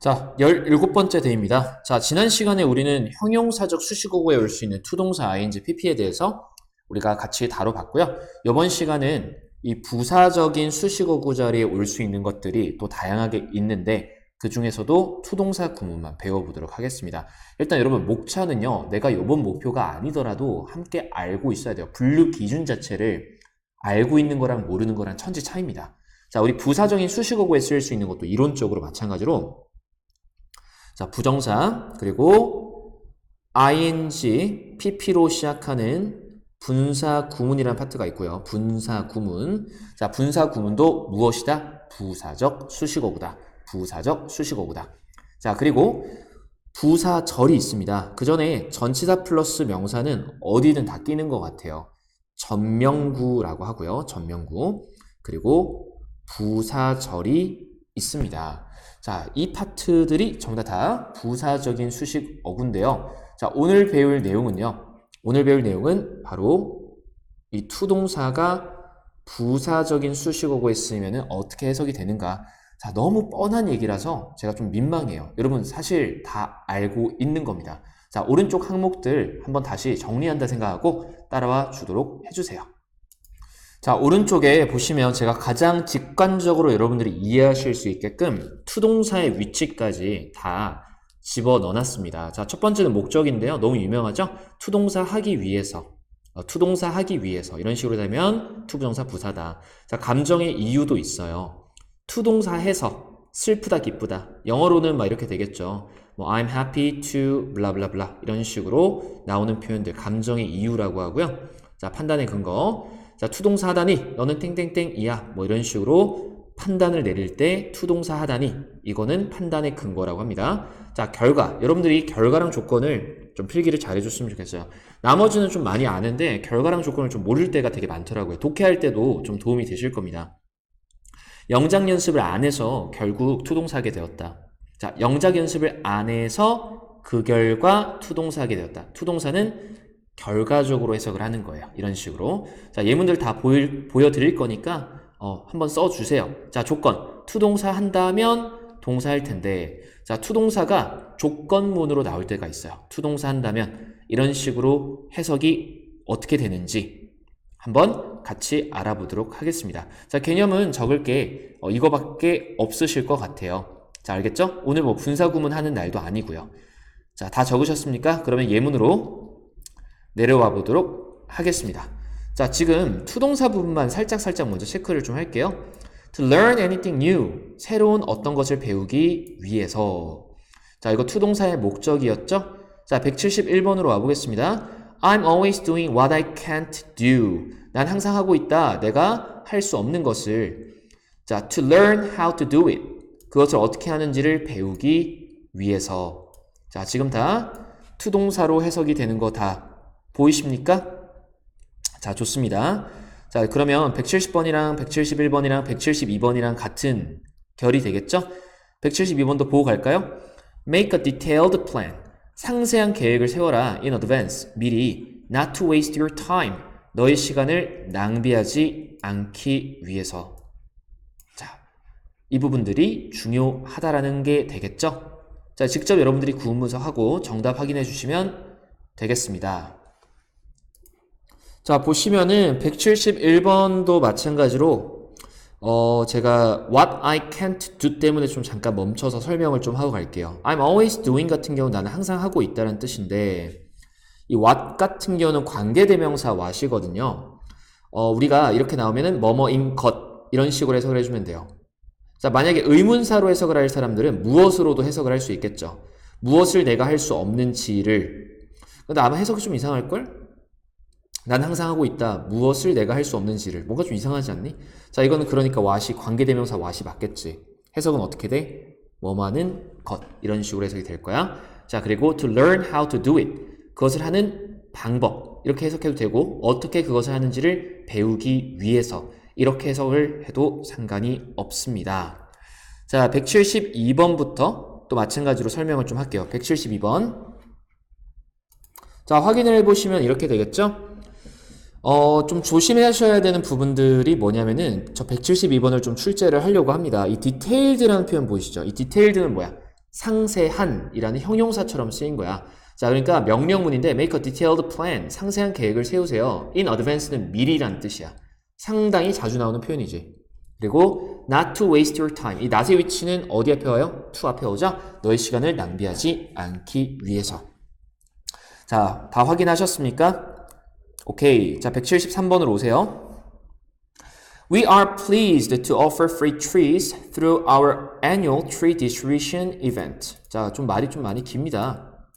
자, 17번째 대입니다. 자, 지난 시간에 우리는 형용사적 수식어구에 올 수 있는 투동사 ing, pp에 대해서 우리가 같이 다뤄봤고요. 이번 시간은 이 부사적인 수식어구 자리에 올 수 있는 것들이 또 다양하게 있는데 그 중에서도 투동사 구문만 배워보도록 하겠습니다. 일단 여러분 목차는요. 내가 이번 목표가 아니더라도 함께 알고 있어야 돼요. 분류 기준 자체를 알고 있는 거랑 모르는 거랑 천지 차이입니다. 자, 우리 부사적인 수식어구에 쓰일 수 있는 것도 이론적으로 마찬가지로 자, 부정사 그리고 ing, pp로 시작하는 분사 구문이라는 파트가 있고요. 분사 구문. 자, 분사 구문도 무엇이다? 부사적 수식어구다. 부사적 수식어구다. 자, 그리고 부사절이 있습니다. 그 전에 전치사 플러스 명사는 어디든 다 끼는 것 같아요. 전명구라고 하고요. 전명구. 그리고 부사절이 있습니다. 자, 이 파트들이 전부 다 부사적인 수식 어구인데요. 자, 오늘 배울 내용은요. 오늘 배울 내용은 바로 이 투동사가 부사적인 수식어구에 쓰이면 어떻게 해석이 되는가. 자, 너무 뻔한 얘기라서 제가 좀 민망해요. 여러분 사실 다 알고 있는 겁니다. 자, 오른쪽 항목들 한번 다시 정리한다 생각하고 따라와 주도록 해주세요. 자, 오른쪽에 보시면 제가 가장 직관적으로 여러분들이 이해하실 수 있게끔 투동사의 위치까지 다 집어 넣어놨습니다. 자, 첫 번째는 목적인데요. 너무 유명하죠? 투동사 하기 위해서. 어, 투동사 하기 위해서. 이런 식으로 되면 투부정사 부사다. 자, 감정의 이유도 있어요. 투동사 해서. 슬프다, 기쁘다. 영어로는 막 이렇게 되겠죠. 뭐, I'm happy to, blah, blah, blah. 이런 식으로 나오는 표현들. 감정의 이유라고 하고요. 자, 판단의 근거. 자, 투동사 하다니, 너는 땡땡땡이야. 뭐 이런 식으로 판단을 내릴 때 투동사 하다니, 이거는 판단의 근거라고 합니다. 자, 결과. 여러분들이 결과랑 조건을 좀 필기를 잘 해줬으면 좋겠어요. 나머지는 좀 많이 아는데, 결과랑 조건을 좀 모를 때가 되게 많더라고요. 독해할 때도 좀 도움이 되실 겁니다. 영작 연습을 안 해서 결국 투동사하게 되었다. 자, 영작 연습을 안 해서 그 결과 투동사하게 되었다. 투동사는 결과적으로 해석을 하는 거예요. 이런 식으로. 자, 예문들 다 보일, 보여드릴 거니까, 어, 한번 써주세요. 자, 조건. 투동사 한다면 동사일 텐데, 자, 투동사가 조건문으로 나올 때가 있어요. 투동사 한다면, 이런 식으로 해석이 어떻게 되는지 한번 같이 알아보도록 하겠습니다. 자, 개념은 적을 게 어, 이거밖에 없으실 것 같아요. 자, 알겠죠? 오늘 뭐 분사구문 하는 날도 아니고요. 자, 다 적으셨습니까? 그러면 예문으로 내려와 보도록 하겠습니다. 자, 지금 투동사 부분만 살짝 살짝 먼저 체크를 좀 할게요. To learn anything new. 새로운 어떤 것을 배우기 위해서. 자, 이거 투동사의 목적이었죠? 자, 171번으로 와보겠습니다. I'm always doing what I can't do. 난 항상 하고 있다. 내가 할 수 없는 것을. 자, to learn how to do it. 그것을 어떻게 하는지를 배우기 위해서. 자, 지금 다 투동사로 해석이 되는 거 다 보이십니까? 자, 좋습니다. 자, 그러면 170번이랑 171번이랑 172번이랑 같은 결이 되겠죠? 172번도 보고 갈까요? Make a detailed plan. 상세한 계획을 세워라 in advance. 미리 not to waste your time. 너의 시간을 낭비하지 않기 위해서. 자, 이 부분들이 중요하다라는 게 되겠죠? 자, 직접 여러분들이 구문문서 하고 정답 확인해 주시면 되겠습니다. 자, 보시면은 171번도 마찬가지로 어, 제가 what I can't do 때문에 좀 잠깐 멈춰서 설명을 좀 하고 갈게요. I'm always doing 같은 경우는 나는 항상 하고 있다는 뜻인데 이 what 같은 경우는 관계대명사 what이거든요. 어, 우리가 이렇게 나오면은 뭐뭐인 것 이런 식으로 해석을 해주면 돼요. 자, 만약에 의문사로 해석을 할 사람들은 무엇으로도 해석을 할 수 있겠죠. 무엇을 내가 할 수 없는지를. 근데 아마 해석이 좀 이상할걸? 난 항상 하고 있다. 무엇을 내가 할 수 없는지를. 뭔가 좀 이상하지 않니? 자, 이거는 그러니까 what이 관계대명사 what이 맞겠지. 해석은 어떻게 돼? 뭐만은 것. 이런 식으로 해석이 될 거야. 자, 그리고 to learn how to do it. 그것을 하는 방법. 이렇게 해석해도 되고, 어떻게 그것을 하는지를 배우기 위해서. 이렇게 해석을 해도 상관이 없습니다. 자, 172번부터 또 마찬가지로 설명을 좀 할게요. 172번. 자, 확인을 해보시면 이렇게 되겠죠? 어, 좀 조심하셔야 되는 부분들이 뭐냐면은 저 172번을 좀 출제를 하려고 합니다. 이 디테일드라는 표현 보이시죠? 이 디테일드는 뭐야? 상세한이라는 형용사처럼 쓰인 거야. 자, 그러니까 명령문인데 make a detailed plan. 상세한 계획을 세우세요. in advance는 미리란 뜻이야. 상당히 자주 나오는 표현이지. 그리고 not to waste your time. 이 not의 위치는 어디 앞에 와요? to 앞에 오죠? 너의 시간을 낭비하지 않기 위해서. 자, 다 확인하셨습니까? 오케이. 자, 173번으로 오세요. We are pleased to offer free trees through our annual tree distribution event. 자, 좀 말이 좀 많이 깁니다.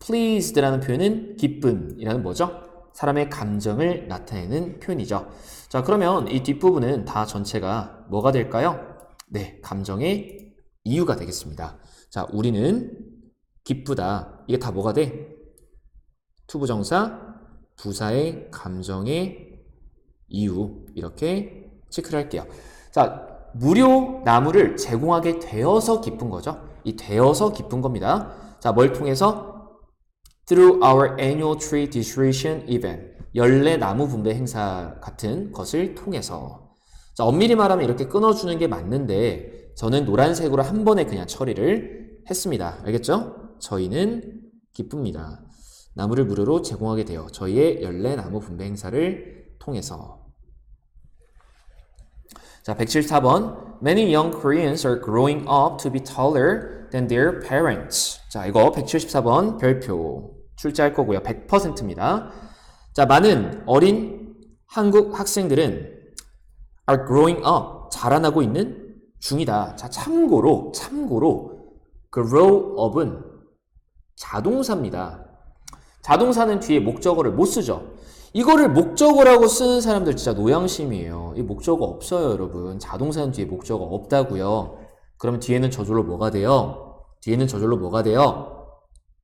pleased라는 표현은 기쁨이라는 뭐죠? 사람의 감정을 나타내는 표현이죠. 자, 그러면 이 뒷부분은 다 전체가 뭐가 될까요? 네, 감정의 이유가 되겠습니다. 자, 우리는 기쁘다. 이게 다 뭐가 돼? 투부정사, 부사의 감정의 이유. 이렇게 체크를 할게요. 자, 무료 나무를 제공하게 되어서 기쁜 거죠. 이 되어서 기쁜 겁니다. 자, 뭘 통해서? through our annual tree distribution event. 연례 나무 분배 행사 같은 것을 통해서. 자, 엄밀히 말하면 이렇게 끊어주는 게 맞는데, 저는 노란색으로 한 번에 그냥 처리를 했습니다. 알겠죠? 저희는 기쁩니다. 나무를 무료로 제공하게 되어 저희의 연례 나무 분배 행사를 통해서. 자, 174번. Many young Koreans are growing up to be taller than their parents. 자, 이거 174번 별표. 출제할 거고요. 100%입니다. 자, 많은 어린 한국 학생들은 are growing up. 자라나고 있는 중이다. 자, 참고로, 참고로, grow up은 자동사입니다. 자동사는 뒤에 목적어를 못 쓰죠. 이거를 목적어라고 쓰는 사람들 진짜 노양심이에요. 이 목적어 없어요, 여러분. 자동사는 뒤에 목적어 없다고요. 그러면 뒤에는 저절로 뭐가 돼요? 뒤에는 저절로 뭐가 돼요?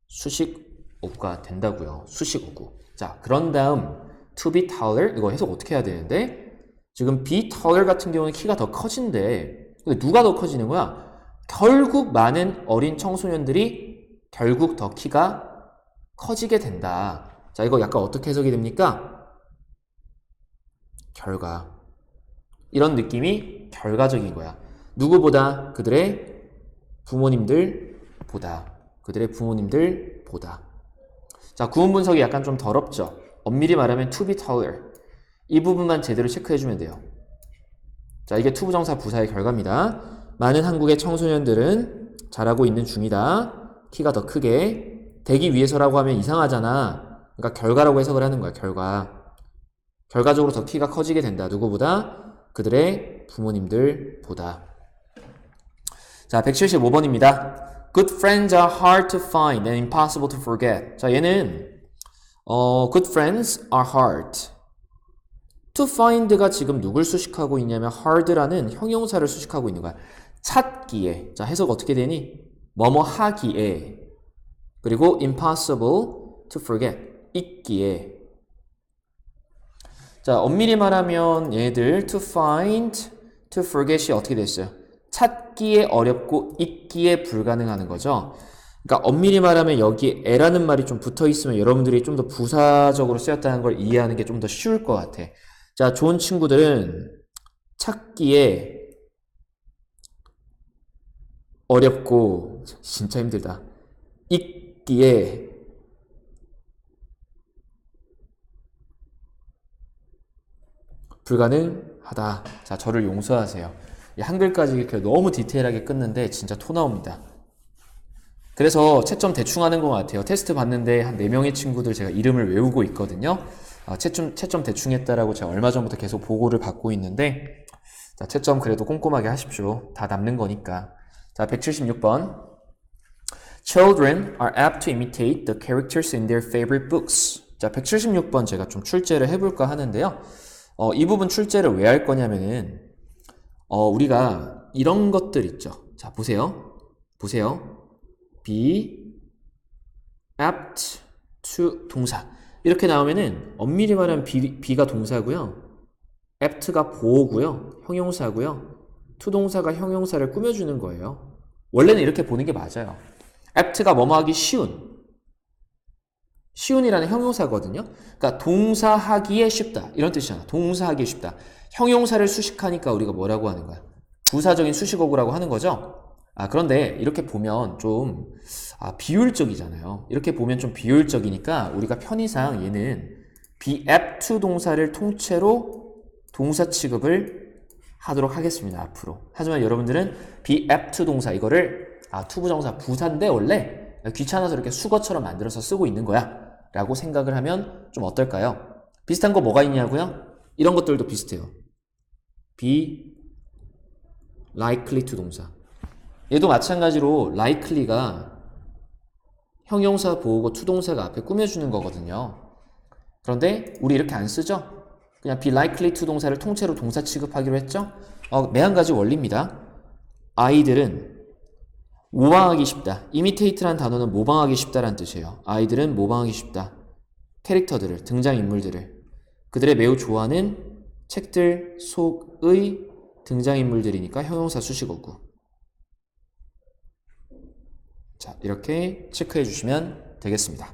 수식어구가 된다고요. 수식어구. 자, 그런 다음 to be taller 이거 해석 어떻게 해야 되는데 지금 be taller 같은 경우는 키가 더 커진대. 근데 누가 더 커지는 거야? 결국 많은 어린 청소년들이 결국 더 키가 커지게 된다. 자, 이거 약간 어떻게 해석이 됩니까? 결과. 이런 느낌이 결과적인 거야. 누구보다 그들의 부모님들보다. 그들의 부모님들보다. 자, 구문 분석이 약간 좀 더럽죠. 엄밀히 말하면 to be taller. 이 부분만 제대로 체크해주면 돼요. 자, 이게 투부정사 부사의 결과입니다. 많은 한국의 청소년들은 자라고 있는 중이다. 키가 더 크게 되기 위해서라고 하면 이상하잖아. 그러니까 결과라고 해석을 하는 거야, 결과. 결과적으로 더 키가 커지게 된다. 누구보다? 그들의 부모님들보다. 자, 175번입니다. Good friends are hard to find and impossible to forget. 자, 얘는 어, good friends are hard. to find가 지금 누굴 수식하고 있냐면 hard라는 형용사를 수식하고 있는 거야. 찾기에. 자, 해석 어떻게 되니? 뭐뭐 하기에. 그리고 impossible to forget. 잊기에. 자, 엄밀히 말하면 얘들 to find, to forget이 어떻게 됐어요? 찾기에 어렵고 잊기에 불가능하는 거죠. 그러니까 엄밀히 말하면 여기 에라는 말이 좀 붙어 있으면 여러분들이 좀 더 부사적으로 쓰였다는 걸 이해하는 게 좀 더 쉬울 것 같아. 자, 좋은 친구들은 찾기에 어렵고 진짜 힘들다. 읽기에 불가능하다. 자, 저를 용서하세요. 이 한글까지 이렇게 너무 디테일하게 끊는데 진짜 토 나옵니다. 그래서 채점 대충 하는 것 같아요. 테스트 봤는데 한 4명의 친구들 제가 이름을 외우고 있거든요. 아, 채점, 채점 대충 했다라고 제가 얼마 전부터 계속 보고를 받고 있는데, 자, 채점 그래도 꼼꼼하게 하십시오. 다 남는 거니까. 자, 176번. Children are apt to imitate the characters in their favorite books. 자, 176번 제가 좀 출제를 해볼까 하는데요. 어, 이 부분 출제를 왜 할 거냐면은, 어, 우리가 이런 것들 있죠. 자, 보세요. 보세요. be apt to 동사. 이렇게 나오면은 엄밀히 말하면 be, be가 동사고요. apt가 보호고요. 형용사고요. to 동사가 형용사를 꾸며주는 거예요. 원래는 이렇게 보는 게 맞아요. Apt가 뭐뭐 하기 쉬운. 쉬운이라는 형용사거든요. 그러니까 동사하기에 쉽다. 이런 뜻이잖아. 동사하기에 쉽다. 형용사를 수식하니까 우리가 뭐라고 하는 거야? 부사적인 수식어구라고 하는 거죠. 아, 그런데 이렇게 보면 좀 아, 비율적이잖아요. 이렇게 보면 좀 비율적이니까 우리가 편의상 얘는 be apt to 동사를 통째로 동사 취급을 하도록 하겠습니다. 앞으로. 하지만 여러분들은 be apt to 동사 이거를 아, 투부정사 부사인데 원래 귀찮아서 이렇게 수거처럼 만들어서 쓰고 있는 거야. 라고 생각을 하면 좀 어떨까요? 비슷한 거 뭐가 있냐고요? 이런 것들도 비슷해요. be likely to 동사. 얘도 마찬가지로 likely가 형용사 보호고 투동사가 앞에 꾸며주는 거거든요. 그런데 우리 이렇게 안 쓰죠? 그냥 be likely to 동사를 통째로 동사 취급하기로 했죠? 어, 매한 가지 원리입니다. 아이들은 모방하기 쉽다. imitate라는 단어는 모방하기 쉽다라는 뜻이에요. 아이들은 모방하기 쉽다. 캐릭터들을, 등장인물들을. 그들의 매우 좋아하는 책들 속의 등장인물들이니까 형용사 수식어구. 자, 이렇게 체크해 주시면 되겠습니다.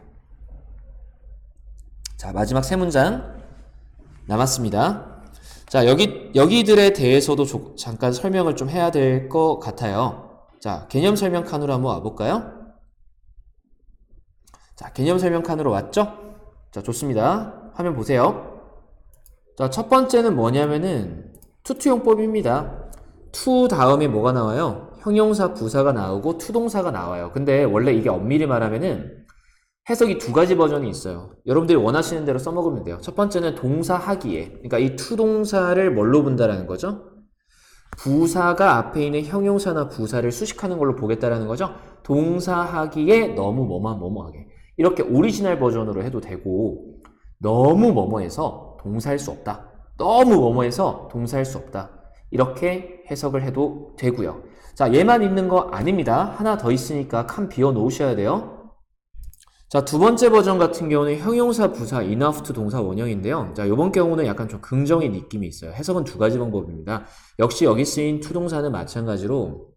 자, 마지막 세 문장 남았습니다. 자, 여기, 여기들에 대해서도 조- 잠깐 설명을 좀 해야 될 것 같아요. 자, 개념 설명 칸으로 한번 와볼까요? 자, 개념 설명 칸으로 왔죠? 자, 좋습니다. 화면 보세요. 자, 첫 번째는 뭐냐면은 투투용법입니다. 투 다음에 뭐가 나와요? 형용사 부사가 나오고 투동사가 나와요. 근데 원래 이게 엄밀히 말하면은 해석이 두 가지 버전이 있어요. 여러분들이 원하시는 대로 써먹으면 돼요. 첫 번째는 동사 하기에. 그러니까 이 투동사를 뭘로 본다라는 거죠? 부사가 앞에 있는 형용사나 부사를 수식하는 걸로 보겠다라는 거죠. 동사 하기에 너무 뭐만 뭐뭐하게. 이렇게 오리지널 버전으로 해도 되고 너무 뭐뭐해서 동사할 수 없다. 너무 뭐뭐해서 동사할 수 없다. 이렇게 해석을 해도 되고요. 자, 얘만 있는 거 아닙니다. 하나 더 있으니까 칸 비워 놓으셔야 돼요. 자, 두 번째 버전 같은 경우는 형용사 부사 enough to 동사 원형인데요. 자, 이번 경우는 약간 좀 긍정의 느낌이 있어요. 해석은 두 가지 방법입니다. 역시 여기 쓰인 to 동사는 마찬가지로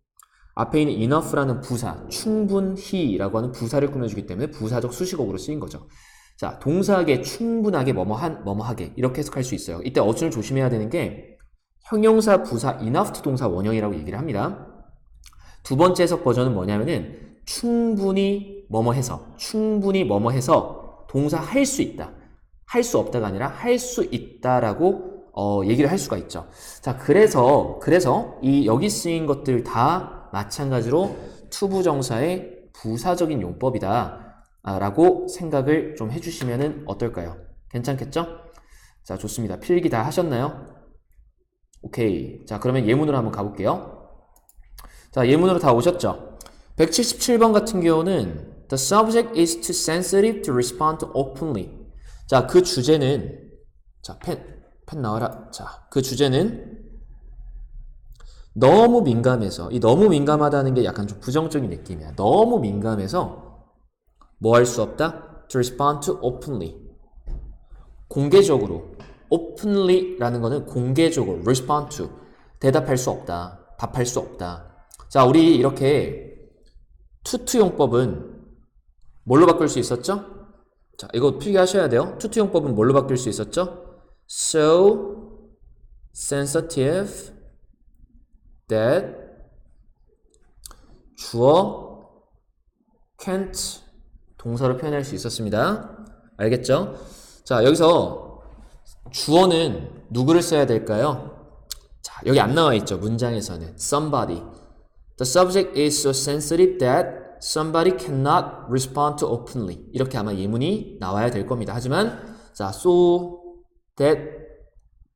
앞에 있는 enough라는 부사, 충분히라고 하는 부사를 꾸며주기 때문에 부사적 수식어구로 쓰인 거죠. 자, 동사하게 충분하게 뭐뭐한, 뭐뭐하게 이렇게 해석할 수 있어요. 이때 어순을 조심해야 되는 게 형용사 부사 enough to 동사 원형이라고 얘기를 합니다. 두 번째 해석 버전은 뭐냐면은 충분히 뭐뭐 해서 충분히 뭐뭐 해서 동사 할 수 있다. 할 수 없다가 아니라 할 수 있다라고 어, 얘기를 할 수가 있죠. 자, 그래서 그래서 이 여기 쓰인 것들 다 마찬가지로 투부정사의 부사적인 용법이다. 아, 라고 생각을 좀 해주시면 어떨까요? 괜찮겠죠? 자, 좋습니다. 필기 다 하셨나요? 오케이. 자, 그러면 예문으로 한번 가볼게요. 자, 예문으로 다 오셨죠? 177번 같은 경우는 The subject is too sensitive to respond openly. 자, 그 주제는 자, 펜, 펜 나와라. 자, 그 주제는 너무 민감해서 이 너무 민감하다는 게 약간 좀 부정적인 느낌이야. 너무 민감해서 뭐 할 수 없다? To respond to openly. 공개적으로 openly라는 거는 공개적으로 respond to 대답할 수 없다. 답할 수 없다. 자, 우리 이렇게 투투 용법은 뭘로 바꿀 수 있었죠? 자, 이거 필기하셔야 돼요. 투투용법은 뭘로 바뀔 수 있었죠? So sensitive that 주어 can't 동사로 표현할 수 있었습니다. 알겠죠? 자, 여기서 주어는 누구를 써야 될까요? 자, 여기 안 나와 있죠. 문장에서는 somebody. The subject is so sensitive that somebody cannot respond to openly. 이렇게 아마 예문이 나와야 될 겁니다. 하지만 자, so that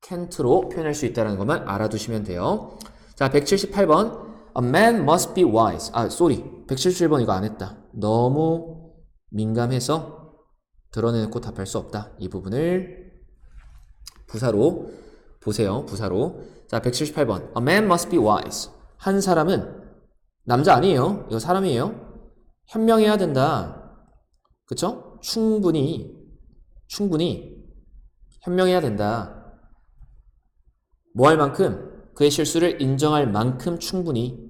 can't로 표현할 수 있다는 것만 알아두시면 돼요. 자, 178번. A man must be wise. 아, sorry. 177번 이거 안 했다. 너무 민감해서 드러내놓고 답할 수 없다. 이 부분을 부사로 보세요. 부사로. 자, 178번. A man must be wise. 한 사람은 남자 아니에요. 이거 사람이에요. 현명해야 된다. 그쵸? 충분히, 충분히 현명해야 된다. 뭐 할 만큼? 그의 실수를 인정할 만큼 충분히.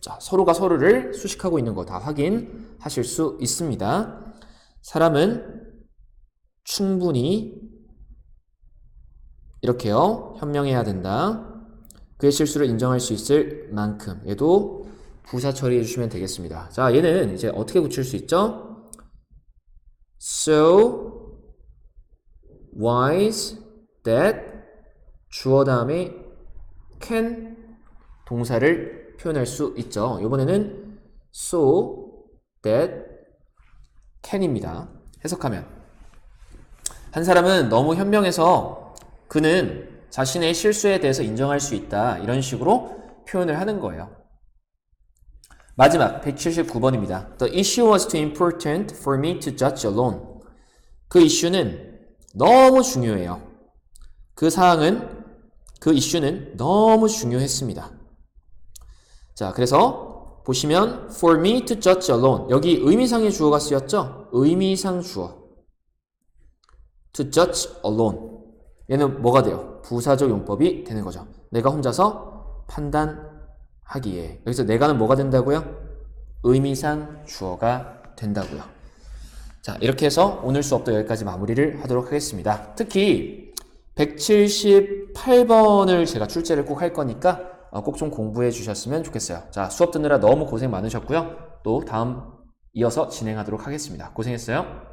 자, 서로가 서로를 수식하고 있는 거 다 확인하실 수 있습니다. 사람은 충분히 이렇게요. 현명해야 된다. 그의 실수를 인정할 수 있을 만큼 얘도 부사 처리해 주시면 되겠습니다. 자, 얘는 이제 어떻게 붙일 수 있죠? So wise that 주어 다음에 can 동사를 표현할 수 있죠. 이번에는 so that can입니다. 해석하면 한 사람은 너무 현명해서 그는 자신의 실수에 대해서 인정할 수 있다. 이런 식으로 표현을 하는 거예요. 마지막 179번입니다. The issue was too important for me to judge alone. 그 이슈는 너무 중요해요. 그 사항은 그 이슈는 너무 중요했습니다. 자, 그래서 보시면 for me to judge alone 여기 의미상의 주어가 쓰였죠? 의미상 주어 to judge alone 얘는 뭐가 돼요? 부사적 용법이 되는 거죠. 내가 혼자서 판단 하기에 여기서 내가는 뭐가 된다고요? 의미상 주어가 된다고요. 자, 이렇게 해서 오늘 수업도 여기까지 마무리를 하도록 하겠습니다. 특히 178번을 제가 출제를 꼭 할 거니까 어, 꼭좀 공부해 주셨으면 좋겠어요. 자, 수업 듣느라 너무 고생 많으셨고요. 또 다음 이어서 진행하도록 하겠습니다. 고생했어요.